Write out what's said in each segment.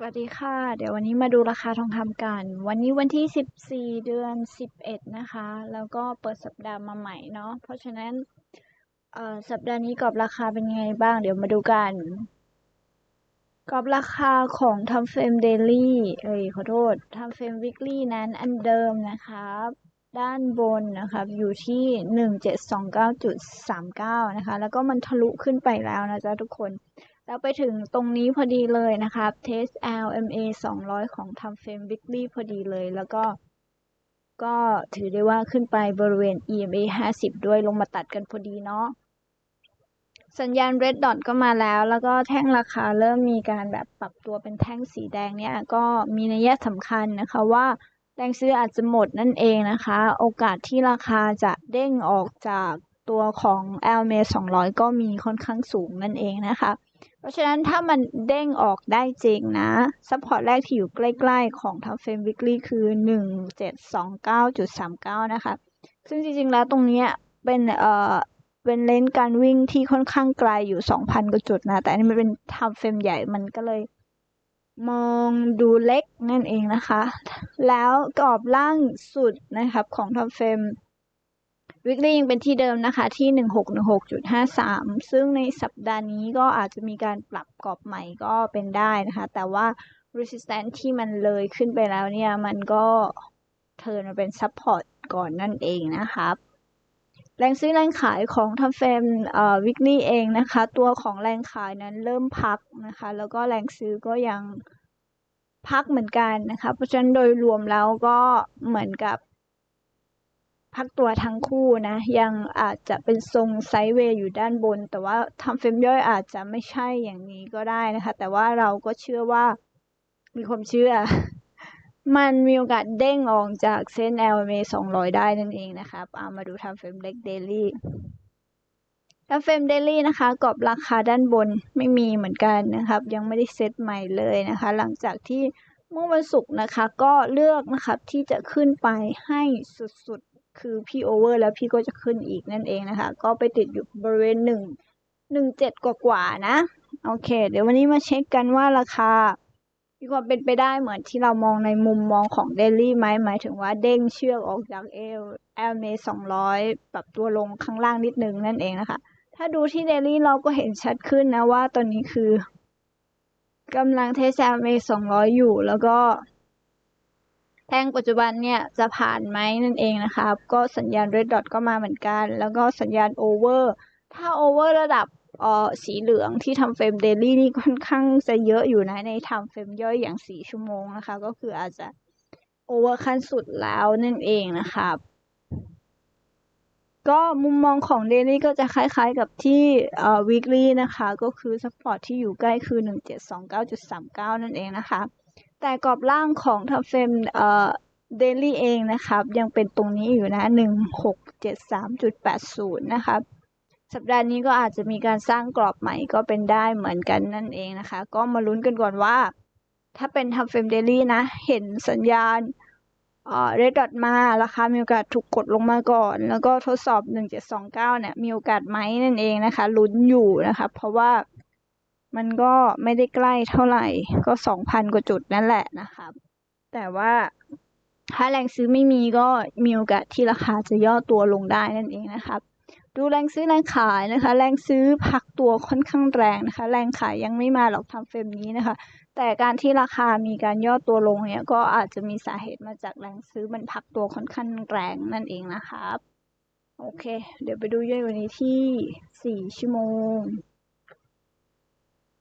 สวัสดีค่ะ เดี๋ยววันนี้มาดูราคาทองคำกัน วันนี้วันที่ 14 เดือน 11 นะคะ แล้วก็เปิดสัปดาห์มาใหม่เนาะ เพราะฉะนั้นสัปดาห์นี้กรอบราคาเป็นไงบ้าง เดี๋ยวมาดูกัน กรอบราคาของทำเฟรมเดลี่เอ้ยขอโทษทำเฟรมวิกลี่นั้นอันเดิมนะครับ ด้านบนนะครับ อยู่ที่ 1729.39 นะคะ แล้วก็มันทะลุขึ้นไปแล้วนะจ๊ะทุกคน แล้วไปถึงตรงนี้พอดีเลยนะครับ Test LMA 200 ของทำเฟรม Weekly พอดีเลย แล้วก็ ก็ถือได้ว่าขึ้นไปบริเวณ EMA 50 ด้วยลงมาตัดกันพอดีเนาะ สัญญาณ Red Dot ก็มาแล้ว แล้วก็แท่งราคาเริ่มมีการแบบปรับตัวเป็นแท่งสีแดงเนี่ย ก็มีนัยสำคัญนะคะว่าแรงซื้ออาจจะหมดนั่นเองนะคะ โอกาสที่ราคาจะเด้งออกจากตัวของ LMA 200 ก็มีค่อนข้างสูงนั่นเองนะคะ เพราะฉะนั้นถ้ามันเด้งออกได้จริงนะซัพพอร์ตแรกที่อยู่ใกล้ๆ ของทำเฟรมวิกฤตคือ 1729.39 นะคะ ซึ่งจริงๆแล้วตรงนี้เป็นเอ่อเป็นเลนส์การวิ่งที่ค่อนข้างไกลอยู่ 2,000 กว่าจุดนะ แต่อันนี้มันเป็นทำเฟรมใหญ่มันก็เลยมองดูเล็กนั่นเองนะคะ แล้วกรอบล่างสุดนะครับของทำเฟรม วิกฤตยังเป็นที่เดิมนะคะที่ 1616.53 ซึ่งในสัปดาห์นี้ก็อาจจะมีการปรับกรอบใหม่ก็เป็นได้นะคะ แต่ว่า resistance ที่มันเลยขึ้นไปแล้วเนี่ย มันก็เทิร์นมาเป็น support ก่อนนั่นเองนะครับแรงซื้อแรงขายของทำเฟรมเอ่อวิกฤตเองนะคะ ตัวของแรงขายนั้นเริ่มพักนะคะ แล้วก็แรงซื้อก็ยังพักเหมือนกันนะคะ เพราะฉะนั้นโดยรวมแล้วก็เหมือนกับ พักตัวทั้งคู่นะ ยังอาจจะเป็นทรงไซด์เวย์อยู่ด้านบน แต่ว่าทำเฟรมย่อยอาจจะไม่ใช่อย่างนี้ก็ได้นะคะ แต่ว่าเราก็เชื่อว่ามีความเชื่อ มันมีโอกาสเด้งออกจากเส้น LMA 200 ได้นั่นเองนะครับเอามาดูทำเฟรมเล็กเดลี่ทำเฟรมเดลี่นะคะกรอบราคาด้านบนไม่มีเหมือนกันนะครับ ยังไม่ได้เซตใหม่เลยนะคะ หลังจากที่เมื่อวันศุกร์นะคะก็เลือกนะครับที่จะขึ้นไปให้สุด คือพี่โอเวอร์แล้วพี่ก็จะขึ้นอีกนั่นเองนะคะ ก็ไปติดอยู่บริเวณหนึ่งหนึ่งเจ็ดกว่าๆนะ โอเค เดี๋ยววันนี้มาเช็คกันว่าราคามีความเป็นไปได้เหมือนที่เรามองในมุมมองของเดลี่ไหมหมายถึงว่าเด้งเชือกออกจากเอลเอลเมสองร้อยปรับตัวลงข้างล่างนิดนึงนั่นเองนะคะ ถ้าดูที่เดลี่เราก็เห็นชัดขึ้นนะว่าตอนนี้คือกำลังเทสแอลเมสองร้อยอยู่แล้วก็ แท่งปัจจุบันเนี่ยจะผ่านไหมนั่นเองนะครับก็สัญญาณ red dot ก็มาเหมือนกัน แล้วก็สัญญาณ over ถ้า over ระดับเอ่อสีเหลืองที่ทำเฟรมเดลี่นี่ค่อนข้างจะเยอะอยู่นะในทำเฟรมย่อยอย่างสี่ชั่วโมงนะคะ ก็คืออาจจะ over ขั้นสุดแล้วนั่นเองนะครับ ก็มุมมองของเดลี่ก็จะคล้ายๆกับที่เอ่อ weekly นะคะ ก็คือ support ที่อยู่ใกล้คือ 1729.39 นั่นเองนะคะ แต่กรอบล่างของทำเฟรมเอ่อเดลี่เองนะครับ ยังเป็นตรงนี้อยู่นะ 1673.80 นะครับสัปดาห์นี้ก็อาจจะมีการสร้างกรอบใหม่ก็เป็นได้เหมือนกันนั่นเองนะคะ ก็มาลุ้นกันก่อนว่า ถ้าเป็นทำเฟรมเดลี่นะ เห็นสัญญาณเรดดอทมาราคามีโอกาสถูกกดลงมาก่อน แล้วก็ทดสอบ 1729 เนี่ย มีโอกาสไหมนั่นเองนะคะ ลุ้นอยู่นะคะ เพราะว่า มันก็ไม่ได้ใกล้เท่าไหร่ ก็2,000กว่าจุดนั่นแหละนะครับ แต่ว่าถ้าแรงซื้อไม่มีก็มีโอกาสที่ราคาจะย่อตัวลงได้นั่นเองนะครับ ดูแรงซื้อแรงขายนะคะ แรงซื้อพักตัวค่อนข้างแรงนะคะ แรงขายยังไม่มาหรอกทำเฟรมนี้นะคะ แต่การที่ราคามีการย่อตัวลงเนี่ยก็อาจจะมีสาเหตุมาจากแรงซื้อมันพักตัวค่อนข้างแรงนั่นเองนะครับ โอเค เดี๋ยวไปดูย่อยวันนี้ที่ 4 ชั่วโมง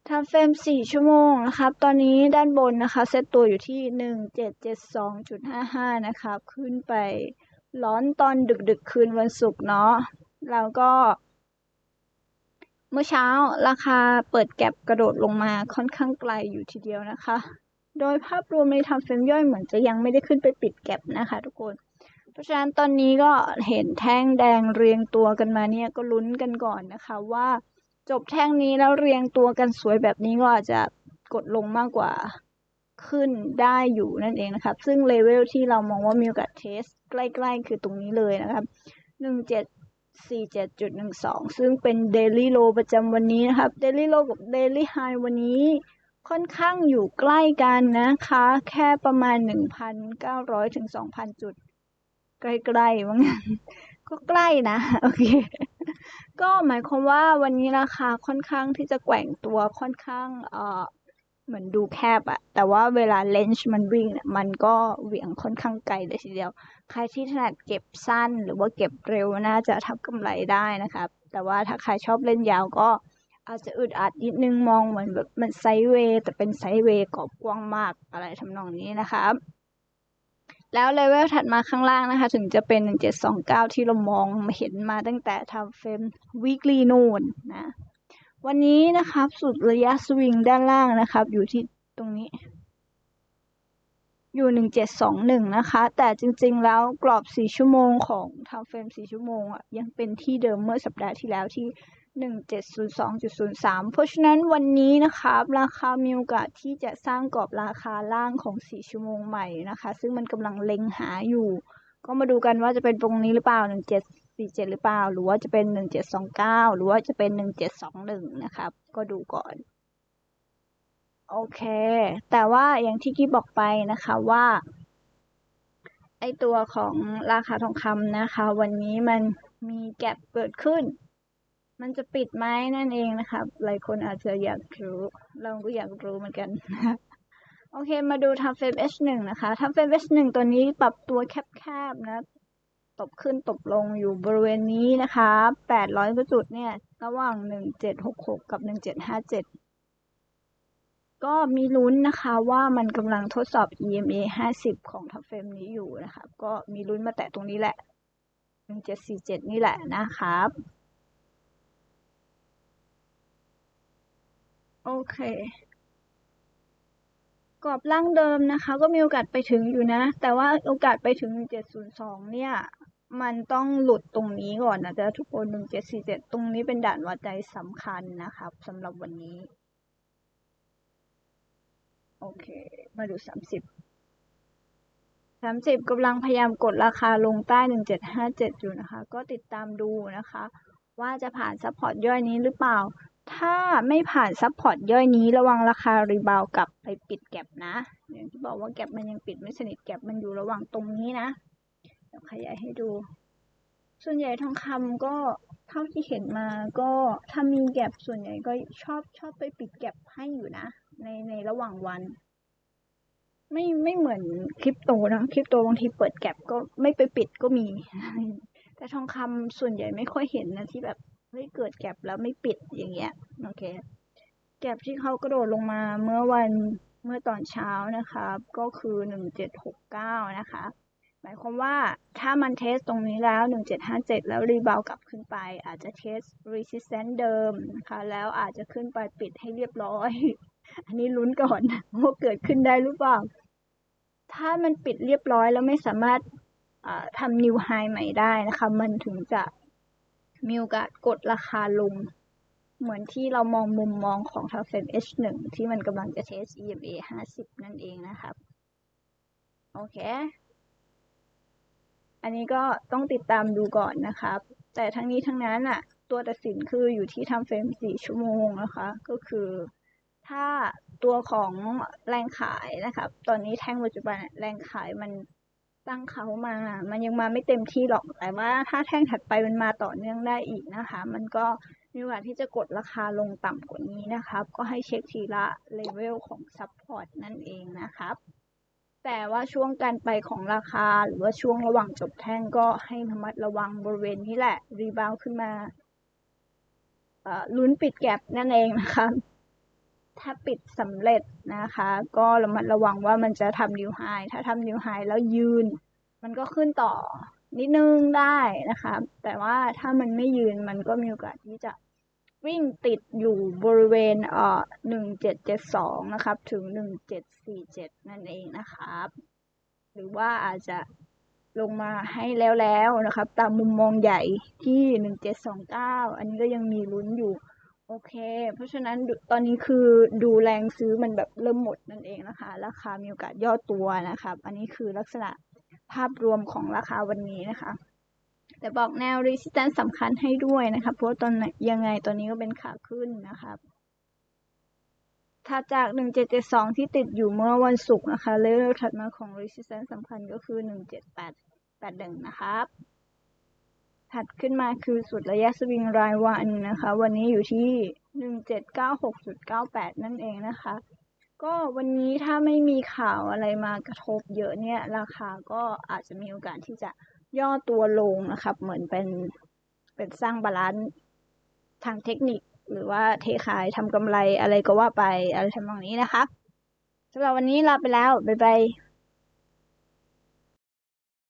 ทำเฟรม4ชั่วโมงนะครับ ตอนนี้ด้านบนนะคะ เซตตัวอยู่ที่1772.55นะครับ ขึ้นไปร้อนตอนดึกๆคืนวันศุกร์เนาะ แล้วก็ เมื่อเช้าราคาเปิดแก็บกระโดดลงมาค่อนข้างไกลอยู่ทีเดียวนะคะ โดยภาพรวมในทำเฟรมย่อยเหมือนจะยังไม่ได้ขึ้นไปปิดแก็บนะคะทุกคน เพราะฉะนั้นตอนนี้ก็เห็นแท่งแดงเรียงตัวกันมาเนี่ยก็ลุ้นกันก่อนนะคะว่า จบแท่งนี้แล้วเรียงตัวกันสวยแบบนี้ก็อาจจะกดลงมากกว่าขึ้นได้อยู่นั่นเองนะครับ ซึ่งเลเวลที่เรามองว่ามีโอกาสเทส ใกล้ๆ คือตรงนี้เลยนะครับ 1747.12 ซึ่งเป็นเดลี่โลประจำวันนี้นะครับเดลี่โลกับเดลี่ไฮวันนี้ค่อนข้างอยู่ใกล้กันนะคะ แค่ประมาณ 1,900 ถึง 2,000 จุด ใกล้ๆว่างั้นก็ใกล้นะ โอเค ก็หมายความว่าวันนี้ราคาค่อนข้างที่จะแกว่งตัวค่อนข้างเอ่อเหมือนดูแคบอะแต่ว่าเวลาเลนส์มันวิ่งเนี่ยมันก็เหวี่ยงค่อนข้างไกลเลยทีเดียว ใครที่ถนัดเก็บสั้นหรือว่าเก็บเร็วน่าจะทำกำไรได้นะครับแต่ว่าถ้าใครชอบเล่นยาวก็อาจจะอึดอัดนิดนึงมองเหมือนแบบมันไซเวย์แต่เป็นไซเวย์กรอบกว้างมากอะไรทำนองนี้นะครับ แล้วเลเวลถัดมาข้างล่างนะคะ ถึงจะเป็น 1729 ที่เรามองเห็นมาตั้งแต่ทำเฟรม weekly นู่นนะ วันนี้นะครับสุดระยะสวิงด้านล่างนะครับ อยู่ที่ตรงนี้ อยู่ 1721 นะคะ แต่จริงๆแล้วกรอบ 4 ชั่วโมงของทำเฟรม 4 ชั่วโมงอะยังเป็นที่เดิมเมื่อสัปดาห์ที่แล้วที่ 1702.03 เพราะฉะนั้นวันนี้นะครับราคามีโอกาสที่จะสร้างกรอบราคาล่างของ 4 ชั่วโมงใหม่นะคะ ซึ่งมันกำลังเล็งหาอยู่ ก็มาดูกันว่าจะเป็นตรงนี้หรือเปล่า 1747 หรือเปล่า หรือว่าจะเป็น 1729 หรือว่าจะเป็น 1721 นะครับ ก็ดูก่อน โอเค แต่ว่าอย่างที่กี้บอกไปนะคะว่า ไอตัวของราคาทองคำนะคะ วันนี้มันมีแก็บเกิดขึ้น มันจะปิดไหมนั่นเองนะครับ หลายคนอาจจะอยากรู้ เราก็อยากรู้เหมือนกัน โอเค มาดูทำเฟรม H1 นะคะทำเฟรม H1 ตัวนี้ปรับตัวแคบๆนะ ตบขึ้นตบลงอยู่บริเวณนี้นะคะ 800กว่าจุดเนี่ย ระหว่าง 1766 กับ 1757 ก็มีลุ้นนะคะว่ามันกำลังทดสอบ EMA 50 ของทับเฟรมนี้อยู่นะครับ ก็มีลุ้นมาแตะตรงนี้แหละ 1747 นี่แหละนะครับ โอเค กรอบล่างเดิมนะคะ ก็มีโอกาสไปถึงอยู่นะ แต่ว่าโอกาสไปถึง 1702 เนี่ย มันต้องหลุดตรงนี้ก่อนนะจ๊ะทุกคน 1747 ตรงนี้เป็นด่านวัดใจสำคัญนะครับสำหรับวันนี้ โอเค มาดู 30 30กำลังพยายามกดราคาลงใต้1757อยู่นะคะ ก็ติดตามดูนะคะ ว่าจะผ่านซัพพอร์ตย่อยนี้หรือเปล่า ถ้าไม่ผ่านซัพพอร์ตย่อยนี้ระวังราคารีบาวกลับไปปิดแก็บนะ อย่างที่บอกว่าแก็บมันยังปิดไม่สนิทแก็บมันอยู่ระหว่างตรงนี้นะเดี๋ยวขยายให้ดู ส่วนใหญ่ทองคำก็เท่าที่เห็นมาก็ถ้ามีแก็บส่วนใหญ่ก็ชอบชอบไปปิดแก็บให้อยู่นะ ในในระหว่างวัน ไม่ไม่เหมือนคริปโตนะคริปโตบางทีเปิดแก็บก็ไม่ไปปิดก็มี แต่ทองคำส่วนใหญ่ไม่ค่อยเห็นนะที่แบบ เฮ้ยเกิดแก็บแล้วไม่ปิดอย่างเงี้ยโอเคแก็บที่เขากระโดดลงมาเมื่อวันเมื่อตอนเช้านะคะก็คือหนึ่งเจ็ดหกเก้านะคะ หมายความว่าถ้ามันเทสตรงนี้แล้ว1757แล้วรีบาวกลับขึ้นไป อาจจะเทส resistance เดิมนะคะแล้วอาจจะขึ้นไปปิดให้เรียบร้อย อันนี้ลุ้นก่อนว่าเกิดขึ้นได้หรือเปล่า ถ้ามันปิดเรียบร้อยแล้วไม่สามารถทำ new high ใหม่ได้นะคะ มันถึงจะ มีโอกาสกดราคาลง เหมือนที่เรามองมุมมองของทางเฟน H1 ที่มันกำลังจะเทส EMA 50 นั่นเองนะครับ โอเค อันนี้ก็ต้องติดตามดูก่อนนะครับ แต่ทั้งนี้ทั้งนั้นอะตัวตัดสินคืออยู่ที่ทำเฟรม 4 ชั่วโมงนะคะ ก็คือถ้าตัวของแรงขายนะครับ ตอนนี้แท่งปัจจุบันแรงขายมัน ตั้งเขามา มันยังมาไม่เต็มที่หรอก แต่ว่าถ้าแท่งถัดไปมันมาต่อเนื่องได้อีกนะคะ มันก็มีโอกาสที่จะกดราคาลงต่ำกว่านี้นะครับ ก็ให้เช็คทีละเลเวลของซัพพอร์ตนั่นเองนะครับ แต่ว่าช่วงการไปของราคาหรือว่าช่วงระหว่างจบแท่งก็ให้ระมัดระวังบริเวณนี้แหละ รีบาวขึ้นมาลุ้นปิดแก็บนั่นเองนะคะ ถ้าปิดสำเร็จนะคะ ก็ระมัดระวังว่ามันจะทำนิวไฮถ้าทำนิวไฮแล้วยืน มันก็ขึ้นต่อนิดนึงได้นะคะ แต่ว่าถ้ามันไม่ยืนมันก็มีโอกาสที่จะวิ่งติดอยู่บริเวณเอ่อหนึ่งเจ็ดเจ็ดสองนะครับ ถึงหนึ่งเจ็ดสี่เจ็ดนั่นเองนะครับ หรือว่าอาจจะลงมาให้แล้วแล้วนะครับ ตามมุมมองใหญ่ที่หนึ่งเจ็ดสองเก้าอันนี้ก็ยังมีลุ้นอยู่ โอเค เพราะฉะนั้นตอนนี้คือดูแรงซื้อมันแบบเริ่มหมดนั่นเองนะคะ ราคามีโอกาสย่อตัวนะครับ อันนี้คือลักษณะภาพรวมของราคาวันนี้นะคะ แต่บอกแนว resistance สำคัญให้ด้วยนะคะเพราะตอนยังไงตอนนี้ก็เป็นขาขึ้นนะครับถัดจาก 1772 ที่ติดอยู่เมื่อวันศุกร์นะคะเลเวลถัดมาของ resistance สำคัญก็คือ 17881นะครับ ถัดขึ้นมาคือสุดระยะสวิงรายวันนะคะ วันนี้อยู่ที่1796.98นั่นเองนะคะ ก็วันนี้ถ้าไม่มีข่าวอะไรมากระทบเยอะเนี่ย ราคาก็อาจจะมีโอกาสที่จะย่อตัวลงนะครับ เหมือนเป็นเป็นสร้างบาลานซ์ทางเทคนิคหรือว่าเทขายทำกำไรอะไรก็ว่าไปอะไรทำนองนี้นะคะสำหรับวันนี้ลาไปแล้ว บ๊ายบาย